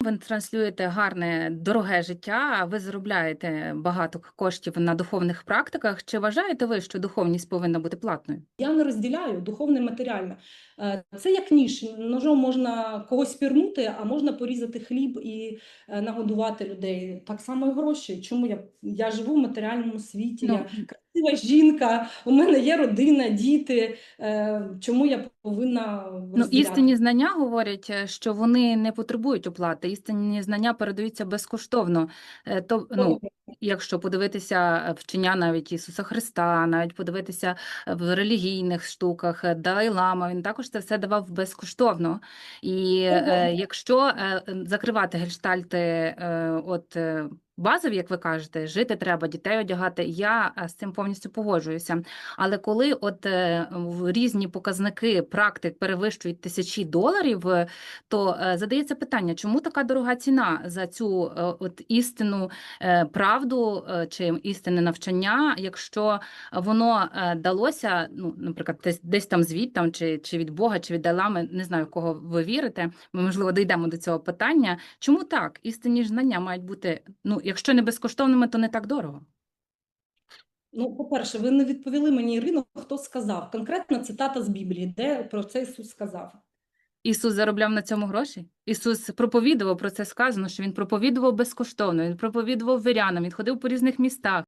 Ви транслюєте гарне, дороге життя, ви заробляєте багато коштів на духовних практиках. Чи вважаєте ви, що духовність повинна бути платною? Я не розділяю духовне матеріальне. Е, Це як ніж. Ножом можна когось пірнути, а можна порізати хліб і е, нагодувати людей. Так само і гроші. Чому я, я живу в матеріальному світі? Ну, Я красива жінка, у мене є родина, діти. Е, Чому я повинна Ну, істинні знання говорять, е, що вони не потребують оплати. Істинні знання передаються безкоштовно. Е, То, ну, якщо подивитися вчення навіть Ісуса Христа, навіть подивитися в релігійних штуках, Далай-Лама, він також це все давав безкоштовно. І Ага. якщо закривати гельштальти, от базові, як ви кажете, жити треба, дітей одягати, я е, з цим повністю погоджуюся. Але коли от е, різні показники практик перевищують тисячі доларів, е, то задається питання, чому така дорога ціна за цю от істину, правду чи істинне навчання, якщо воно далося, ну, наприклад, десь, десь там звідтам, чи, чи від Бога, чи від Далами, не знаю, в кого ви вірите. Ми, можливо, дійдемо до цього питання. Чому так? Істинні знання мають бути, ну, якщо не безкоштовними, то не так дорого. Ну, по-перше, ви не відповіли мені, Ірино, хто сказав. Конкретна цитата з Біблії, де про це Ісус сказав. Ісус заробляв на цьому гроші. Ісус проповідував про це сказано, що він проповідував безкоштовно. Він проповідував вірянам, він ходив по різних містах.